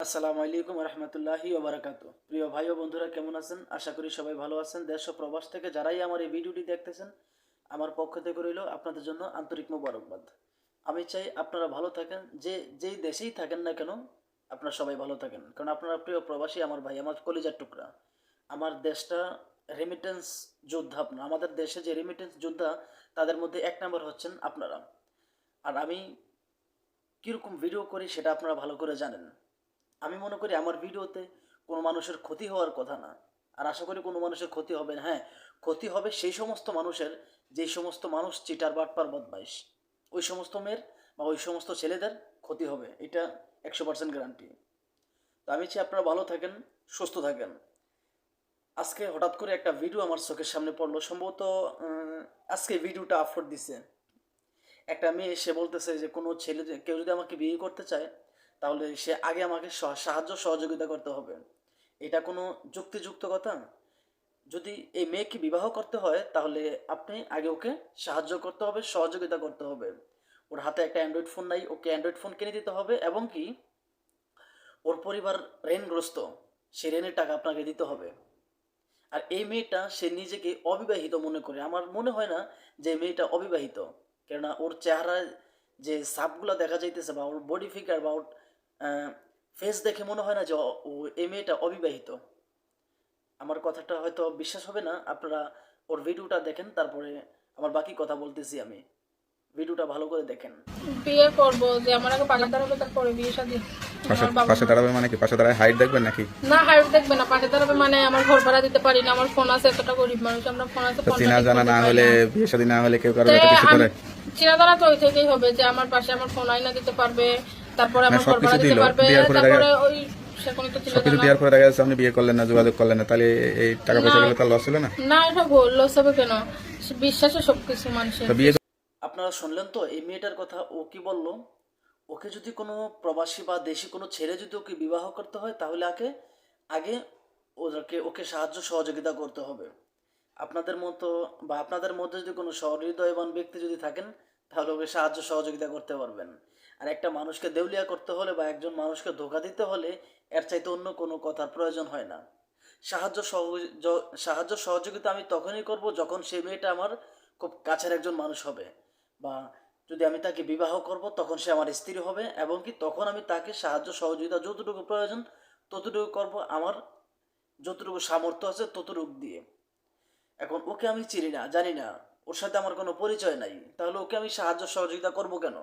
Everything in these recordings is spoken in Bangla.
আসসালামু আলাইকুম রহমতুল্লাহি ওবরাকাত প্রিয় ভাই ও বন্ধুরা, কেমন আছেন? আশা করি সবাই ভালো আছেন। দেশ ও প্রবাস থেকে যারাই আমার এই ভিডিওটি দেখতেছেন, আমার পক্ষ থেকে রইল আপনাদের জন্য আন্তরিক মোবারকবাদ। আমি চাই আপনারা ভালো থাকেন, যে, যেই দেশেই থাকেন না কেন, আপনারা সবাই ভালো থাকেন। কারণ আপনারা প্রিয় প্রবাসী আমার ভাই, আমার কলিজার টুকরা। আমার দেশটা রেমিটেন্স যোদ্ধা আপনার। আমাদের দেশে যে রেমিটেন্স যোদ্ধা, তাদের মধ্যে এক নম্বর হচ্ছেন আপনারা। আর আমি কীরকম ভিডিও করি, সেটা আপনারা ভালো করে জানেন। আমি মনে করি আমার ভিডিওতে কোনো মানুষের ক্ষতি হওয়ার কথা না। আর আশা করি কোনো মানুষের ক্ষতি হবে না। হ্যাঁ ক্ষতি হবে সেই সমস্ত মানুষের, যেই সমস্ত মানুষ চিটার, বাটপার, বদমাইশ। ওই সমস্ত মেয়ের বা ওই সমস্ত ছেলেদের ক্ষতি হবে, এটা একশো পার্সেন্ট গ্যারান্টি তো আমি চাই আপনারা ভালো থাকেন, সুস্থ থাকেন। আজকে হঠাৎ করে একটা ভিডিও আমার চোখের সামনে পড়ল। সম্ভবত আজকে ভিডিওটা আপলোড দিছে। একটা মেয়ে, সে বলতেছে যে কোনো ছেলে কেউ যদি আমাকে বিয়ে করতে চায় তাহলে সে আগে আমাকে সাহায্য সহযোগিতা করতে হবে। এটা কোনো যুক্তিযুক্ত কথা? যদি এই মেয়েকে বিবাহ করতে হয়, তাহলে আপনি আগে ওকে সাহায্য করতে হবে, সহযোগিতা করতে হবে। ওর হাতে একটা অ্যান্ড্রয়েড ফোন নাই, ওকে অ্যান্ড্রয়েড ফোন কিনে দিতে হবে এবং কি ওর পরিবার ঋণগ্রস্ত, সে ঋণের টাকা আপনাকে দিতে হবে। আর এই মেয়েটা সে নিজেকে অবিবাহিত মনে করে। আমার মনে হয় না যে মেয়েটা অবিবাহিত। কেননা ওর চেহারায় যে সাপগুলো দেখা যাইতেছে বা ওর বডি ফিগার বা ওর ফেস দেখে মনে হয় না যে ও- এই মেয়েটা অবিবাহিত। আমার কথাটা হয়তো বিশ্বাস হবে না আপনারা ওর ভিডিওটা দেখেন তারপরে আমার বাকি কথা বলতেছি আমি। ভিডিওটা ভালো করে দেখেন। বিয়ে করব যে আমার আগে পাশে দাঁড়াবে তারপরে বিয়ে শাদী পাশে পাশে দাঁড়াবে মানে কি? পাশে দাঁড়ায় হাইট দেখবেন নাকি? না হাইট দেখবে না। পাশে দাঁড়াবে মানে আমার ঘর ভাড়া দিতে পারি না আমার ফোন আছে এতটা গরিব মানুষ আমরা ফোন আছে চিনা জানা না হলে। বিয়ে শাদী না হলে কেউ কারও কিছু করে? চিনা জানা তো ওই থেকেই হবে যে আমার পাশে আমার ফোন আইনা দিতে পারবে তারপরে আমার সবকিছু ভাড়া দিতে দিলো। পারবে বিয়ের পরে দেখা- ওই সেরকম তো চিনা সবকিছু দেওয়ার পরে দেখা যাচ্ছে আপনি বিয়ে করলেন না যোগাযোগ করলেন না তাহলে এই টাকা পয়সা গুলো তার লস হলো না? না এটা লস হবে কেন? বিশ্বাসে সবকিছু মানুষের। আপনারা শুনলেন তো এই মেয়েটার কথা ও কি বলল? ওকে যদি কোনো প্রবাসী বা দেশি কোনো ছেলে যদি ওকে বিবাহ করতে হয় তাহলে আগে আগে ওদেরকে ওকে সাহায্য সহযোগিতা করতে হবে। আপনাদের মতো বা আপনাদের মধ্যে যদি কোনো সহৃদয়বান ব্যক্তি যদি থাকেন তাহলে ওকে সাহায্য সহযোগিতা করতে পারবেন। আর একটা মানুষকে দেউলিয়া করতে হলে বা একজন মানুষকে ধোকা দিতে হলে এর চাইতে অন্য কোনো কথার প্রয়োজন হয় না। সাহায্য সাহায্য সহযোগিতা আমি তখনই করব যখন সেই মেয়েটা আমার খুব কাছের একজন মানুষ হবে বা যদি আমি তাকে বিবাহ করব তখন সে আমার স্ত্রী হবে এবং কি তখন আমি তাকে সাহায্য সহযোগিতা যতটুকু প্রয়োজন ততটুকু করব আমার যতটুকু সামর্থ্য আছে ততটুকু দিয়ে। এখন ওকে আমি চিনি না, জানি না ওর সাথে আমার কোনো পরিচয় নাই। তাহলে ওকে আমি সাহায্য সহযোগিতা করব কেন?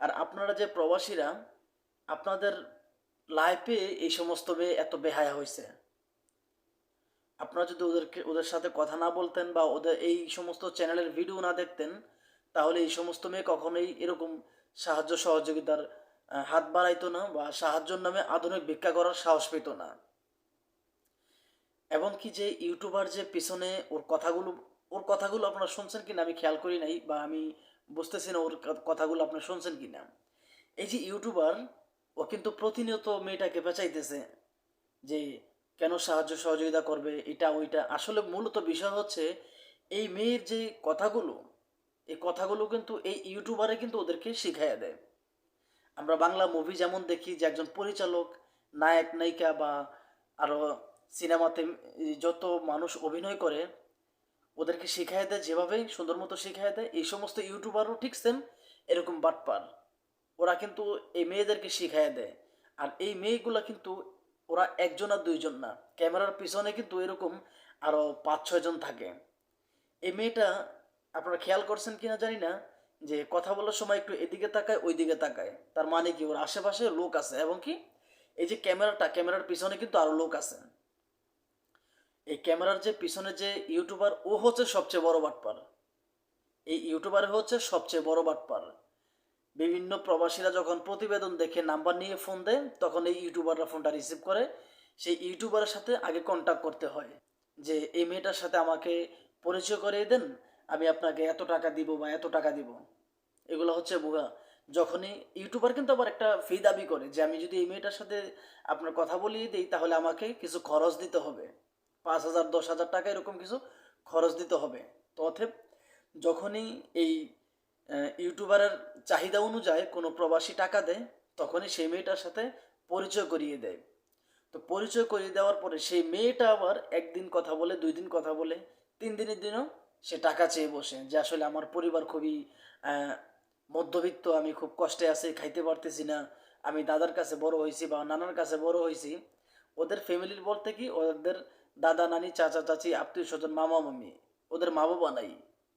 আর আপনারা যে প্রবাসীরা, আপনাদের লাইফে এই সমস্ত এত বেহায়া হয়েছে আপনারা যদি ওদেরকে, ওদের সাথে কথা না বলতেন বা ওদের এই সমস্ত চ্যানেলের ভিডিও না দেখতেন, তাহলে এই সমস্ত মেয়ে কখনোই এরকম সাহায্য সহযোগিতার হাত বাড়াইতো না বা সাহায্যর নামে আধুনিক ভিক্ষা করার সাহস পেত না। এবং কি যে ইউটিউবার যে পিছনে ওর কথাগুলো ওর কথাগুলো আপনারা শুনছেন কিনা আমি খেয়াল করি নাই বা আমি বুঝতেছি না ওর কথাগুলো আপনারা শুনছেন কিনা। এই যে ইউটিউবার, ও কিন্তু প্রতিনিয়ত মেয়েটাকে বেচাইতেছে যে কেন সাহায্য সহযোগিতা করবে, এটা ওইটা। আসলে মূলত বিষয় হচ্ছে এই মেয়ের যে কথাগুলো, এই কথাগুলো কিন্তু এই ইউটিউবারে কিন্তু ওদেরকে শিখাইয়া দেয়। আমরা বাংলা মুভি যেমন দেখি যে একজন পরিচালক, নায়ক, নায়িকা বা আরও সিনেমাতে যত মানুষ অভিনয় করে ওদেরকে শিখাই দেয় যেভাবে সুন্দর মতো শিখাই দেয়, এই সমস্ত ইউটিউবারও ঠিক সেম এরকম বাটপার ওরা কিন্তু এই মেয়েদেরকে শিখাই দেয়। আর এই মেয়েগুলা কিন্তু ওরা একজন আর দুইজন না। ক্যামেরার পিছনে কিন্তু এরকম আরও পাঁচ ছয়জন থাকে। এই মেয়েটা, আপনারা খেয়াল করছেন কিনা জানি না, যে কথা বলার সময় একটু এদিকে তাকায় ওই দিকে তাকায়। তার মানে কি, ওর আশেপাশে লোক আছে, এবং কি, এই যে ক্যামেরাটা, ক্যামেরার পিছনে কিন্তু আরও লোক আছে। এই ক্যামেরার যে পিছনে যে ইউটিউবার, ও হচ্ছে সবচেয়ে বড় বাটপার। এই ইউটিউবার হচ্ছে সবচেয়ে বড় বাটপার। বিভিন্ন প্রবাসীরা যখন প্রতিবেদন দেখে নাম্বার নিয়ে ফোন দেয়, তখন এই ইউটিউবাররা ফোনটা রিসিভ করে। সেই ইউটিউবারের সাথে আগে কন্ট্যাক্ট করতে হয় যে, এই মেয়েটার সাথে আমাকে পরিচয় করিয়ে দেন, আমি আপনাকে এত টাকা দিব বা এত টাকা দিব। এগুলো হচ্ছে বুয়া যখনই ইউটিউবার কিন্তু আবার একটা ফি দাবি করে যে, আমি যদি এই মেয়েটার সাথে আপনার কথা বলিয়ে দিই, তাহলে আমাকে কিছু খরচ দিতে হবে। পাঁচ হাজার, দশ হাজার টাকা এরকম কিছু খরচ দিতে হবে। তো অথব যখনই এই ইউটিউবারের চাহিদা অনুযায়ী কোনো প্রবাসী টাকা দেয়, তখনই সেই মেয়েটার সাথে পরিচয় করিয়ে দেয়। তো পরিচয় করিয়ে দেওয়ার পরে সেই মেয়েটা আবার একদিন কথা বলে দুই দিন কথা বলে তিন দিনের দিনও সে টাকা চেয়ে বসে যে আসলে আমার পরিবার খুবই মধ্যবিত্ত, আমি খুব কষ্টে আছি, খাইতে পারতেছি না, আমি দাদার কাছে বড় হয়েছি বা নানার কাছে বড় হয়েছি। ওদের ফ্যামিলির বলতে কি, ওদের দাদা, নানি, চাচা, চাচি, আত্মীয় স্বজন, মামা, মামি, ওদের মা বাবা নাই।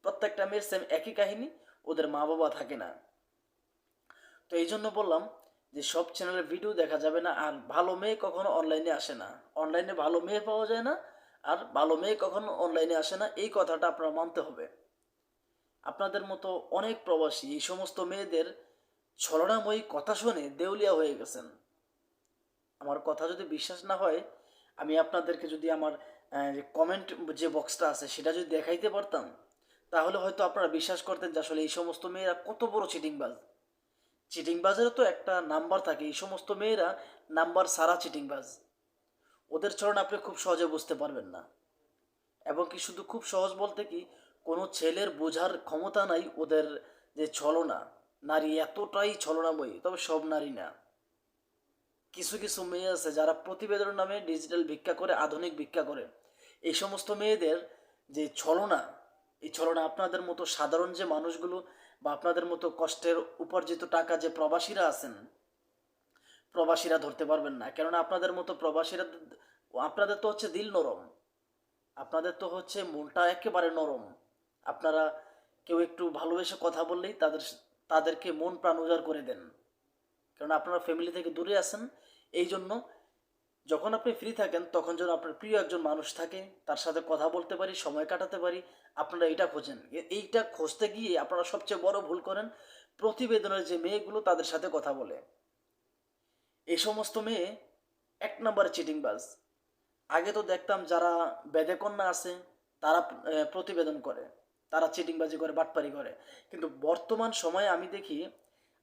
প্রত্যেকটা মেয়ের সেম একই কাহিনী, ওদের মা বাবা থাকে না। তো এই জন্য বললাম যে সব চ্যানেলের ভিডিও দেখা যাবে না, আর ভালো মেয়ে কখনো অনলাইনে আসে না। অনলাইনে ভালো মেয়ে পাওয়া যায় না, আর ভালো মেয়ে কখনো অনলাইনে আসে না, এই কথাটা আপনারা মানতে হবে। আপনাদের মতো অনেক প্রবাসী, এই সমস্ত মেয়েদের ছলনাময়ী কথা শুনে দেউলিয়া হয়ে গেছেন। আমার কথা যদি বিশ্বাস না হয় আমি আপনাদেরকে যদি আমার কমেন্ট যে বক্সটা আছে সেটা যদি দেখাইতে পারতাম, তাহলে হয়তো আপনারা বিশ্বাস করতেন যে আসলে এই সমস্ত মেয়েরা কত বড় চিটিংবাজ। চিটিংবাজেরও তো একটা নাম্বার থাকে, এই সমস্ত মেয়েরা নাম্বার সারা চিটিংবাজ। ওদের চরণ আপনি খুব সহজে বুঝতে পারবেন না। এবং কি শুধু খুব সহজ বলতে কি, কোনো ছেলের বোঝার ক্ষমতা নাই ওদের যে ছলনা। নারী এতটাই ছলনাময়ী, তবে সব নারী না। কিছু কিছু মেয়ে আছে যারা প্রতিবেদন নামে ডিজিটাল ভিক্ষা করে, আধুনিক ভিক্ষা করে। এই সমস্ত মেয়েদের যে ছলনা, এই ছলনা আপনাদের মতো সাধারণ যে মানুষগুলো বা আপনাদের মতো কষ্টের উপার্জিত টাকা যে প্রবাসীরা আছেন, প্রবাসীরা ধরতে পারবেন না। কেননা আপনাদের মতো প্রবাসীরা আপনাদের তো হচ্ছে দিল নরম। আপনাদের তো হচ্ছে মনটা একেবারে নরম। আপনারা কেউ একটু ভালোবেসে কথা বললেই তাদের, তাদেরকে মন প্রাণ উজাড় করে দেন। কারণ আপনারা ফ্যামিলি থেকে দূরে আছেন এই জন্য যখন আপনি ফ্রি থাকেন, তখন যেন আপনার প্রিয় একজন মানুষ থাকে, তার সাথে কথা বলতে পারি, সময় কাটাতে পারি, আপনারা এটা খোঁজেন। এইটা খুঁজতে গিয়ে আপনারা সবচেয়ে বড় ভুল করেন, প্রতিবেদনের যে মেয়েগুলো তাদের সাথে কথা বলে। এই সমস্ত মেয়ে এক নম্বরে চিটিংবাজ আগে তো দেখতাম যারা বেদেকন্যা আছে, তারা প্রতিবেদন করে, তারা চিটিংবাজি করে, বাটপারি করে। কিন্তু বর্তমান সময়ে আমি দেখি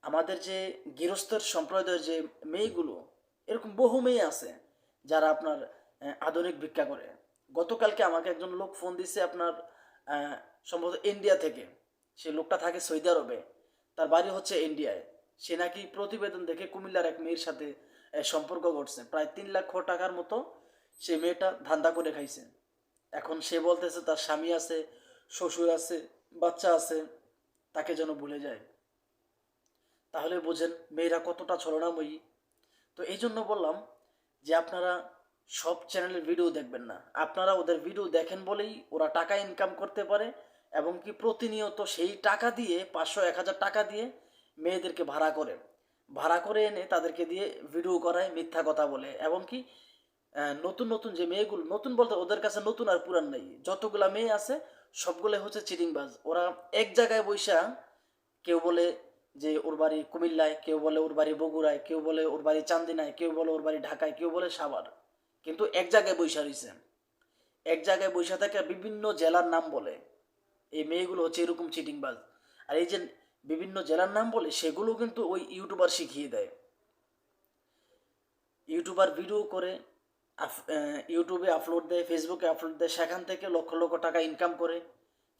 আমাদের যে গৃহস্থের সম্প্রদায়ের যে মেয়েগুলো, এরকম বহু মেয়ে আছে যারা আপনার আধুনিক ভিক্ষা করে। গতকালকে আমাকে একজন লোক ফোন দিছে আপনার সম্ভবত ইন্ডিয়া থেকে। সে লোকটা থাকে সৌদি আরবে, তার বাড়ি হচ্ছে ইন্ডিয়ায় সে নাকি প্রতিবেদন দেখে কুমিল্লার এক মেয়ের সাথে সম্পর্ক করছে। প্রায় তিন লক্ষ টাকার মতো সে মেয়েটা ধান্দা করে খাইছে। এখন সে বলতেছে তার স্বামী আছে, শ্বশুর আছে, বাচ্চা আছে, তাকে যেন ভুলে যায়। তাহলে বোঝেন মেয়েরা কতটা ছলনাময়ী। তো এই জন্য বললাম যে আপনারা সব চ্যানেলের ভিডিও দেখবেন না। আপনারা ওদের ভিডিও দেখেন বলেই ওরা টাকা ইনকাম করতে পারে এবং কি প্রতিনিয়ত সেই টাকা দিয়ে, পাঁচশো, এক হাজার টাকা দিয়ে মেয়েদেরকে ভাড়া করে। ভাড়া করে এনে তাদেরকে দিয়ে ভিডিও করায়, মিথ্যা কথা বলে এবং কি নতুন নতুন যে মেয়েগুলো, নতুন বলতে ওদের কাছে নতুন আর পুরান নেই। যতগুলা মেয়ে আছে সবগুলো হচ্ছে চিটিংবাজ ওরা এক জায়গায় বৈশা কেউ বলে যে ওর বাড়ি কুমিল্লায়, কেউ বলে ওর বাড়ি বগুড়ায়, কেউ বলে ওর বাড়ি চান্দিনায়, কেউ বলে ওর বাড়ি ঢাকায়, কেউ বলে সাভার। কিন্তু এক জায়গায় বৈশা রয়েছে এক জায়গায় বৈশা থেকে বিভিন্ন জেলার নাম বলে। এই মেয়েগুলো হচ্ছে এরকম চিটিংবাজ। আর এই যে বিভিন্ন জেলার নাম বলে, সেগুলো কিন্তু ওই ইউটিউবার শিখিয়ে দেয়। ইউটিউবার ভিডিও করে ইউটিউবে আপলোড দেয়, ফেসবুকে আপলোড দেয়, সেখান থেকে লক্ষ লক্ষ টাকা ইনকাম করে।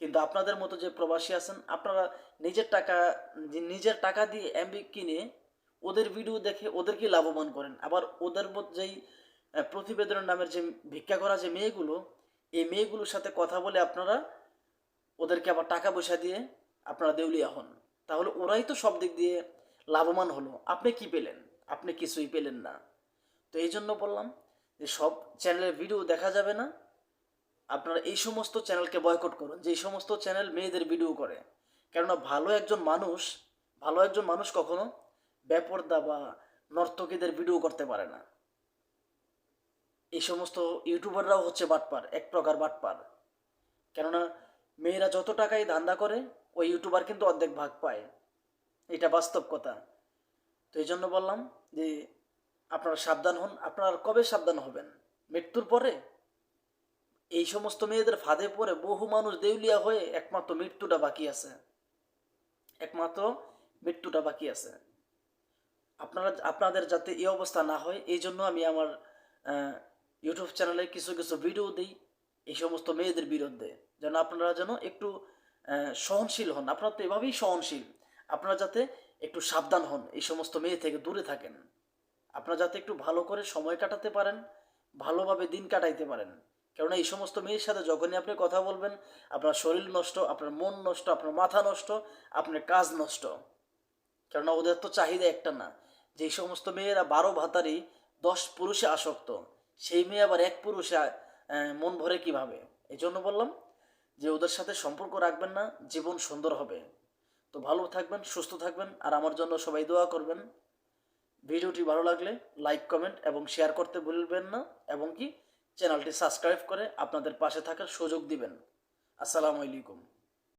কিন্তু আপনাদের মতো যে প্রবাসী আছেন, আপনারা নিজের টাকা নিজের টাকা দিয়ে এমবি কিনে ওদের ভিডিও দেখে ওদেরকে লাভবান করেন? আবার ওদের যেই প্রতিবেদনের নামের যে ভিক্ষা করা যে মেয়েগুলো, এই মেয়েগুলোর সাথে কথা বলে আপনারা ওদেরকে আবার টাকা পয়সা দিয়ে আপনারা দেউলিয়া হন। তাহলে ওরাই তো সব দিক দিয়ে লাভবান হলো। আপনি কি পেলেন? আপনি কিছুই পেলেন না। তো এই জন্য বললাম যে সব চ্যানেলের ভিডিও দেখা যাবে না। আপনারা এই সমস্ত চ্যানেলকে বয়কট করুন, যে সমস্ত চ্যানেল মেয়েদের ভিডিও করে। কেননা ভালো একজন মানুষ, ভালো একজন মানুষ কখনো বেপর্দা বা নর্তকীদের ভিডিও করতে পারে না। এই সমস্ত ইউটিউবাররাও হচ্ছে বাটপার, এক প্রকার বাটপার। কেননা মেয়েরা যত টাকাই ধান্দা করে, ওই ইউটিউবার কিন্তু অর্ধেক ভাগ পায়। এটা বাস্তব কথা। তো এই জন্য বললাম যে, আপনারা সাবধান হন। আপনারা কবে সাবধান হবেন? মৃত্যুর পরে? এই সমস্ত মেয়েদের ফাঁদে পড়ে বহু মানুষ দেউলিয়া হয়ে একমাত্র মৃত্যুটা বাকি আছে। একমাত্র মৃত্যুটা বাকি আছে। আপনারা, আপনাদের যাতে এই অবস্থা না হয়, এই জন্য আমি আমার ইউটিউব চ্যানেলে কিছু কিছু ভিডিও দিই এই সমস্ত মেয়েদের বিরুদ্ধে। যেন আপনারা যেন একটু সহনশীল হন। আপনারা তো এভাবেই সহনশীল। আপনারা যাতে একটু সাবধান হন এই সমস্ত মেয়ে থেকে দূরে থাকেন। আপনারা যাতে একটু ভালো করে সময় কাটাতে পারেন, ভালোভাবে দিন কাটাইতে পারেন। কেননা এই সমস্ত মেয়ের সাথে যখনই আপনি কথা বলবেন, আপনার শরীর নষ্ট, আপনার মন নষ্ট, আপনার মাথা নষ্ট, আপনার কাজ নষ্ট। কেননা ওদের তো চাহিদা একটা না। যে সমস্ত মেয়েরা বারো ভাতারি দশ পুরুষে আসক্ত, সেই মেয়ে আবার এক পুরুষে মন ভরে কীভাবে? এই জন্য বললাম যে ওদের সাথে সম্পর্ক রাখবেন না, জীবন সুন্দর হবে। তো ভালো থাকবেন, সুস্থ থাকবেন, আর আমার জন্য সবাই দোয়া করবেন। ভিডিওটি ভালো লাগলে লাইক, কমেন্ট এবং শেয়ার করতে ভুলবেন না। এবং কি চ্যানেলটি সাবস্ক্রাইব করে আপনাদের পাশে থাকার সুযোগ দিবেন। আসসালামু আলাইকুম।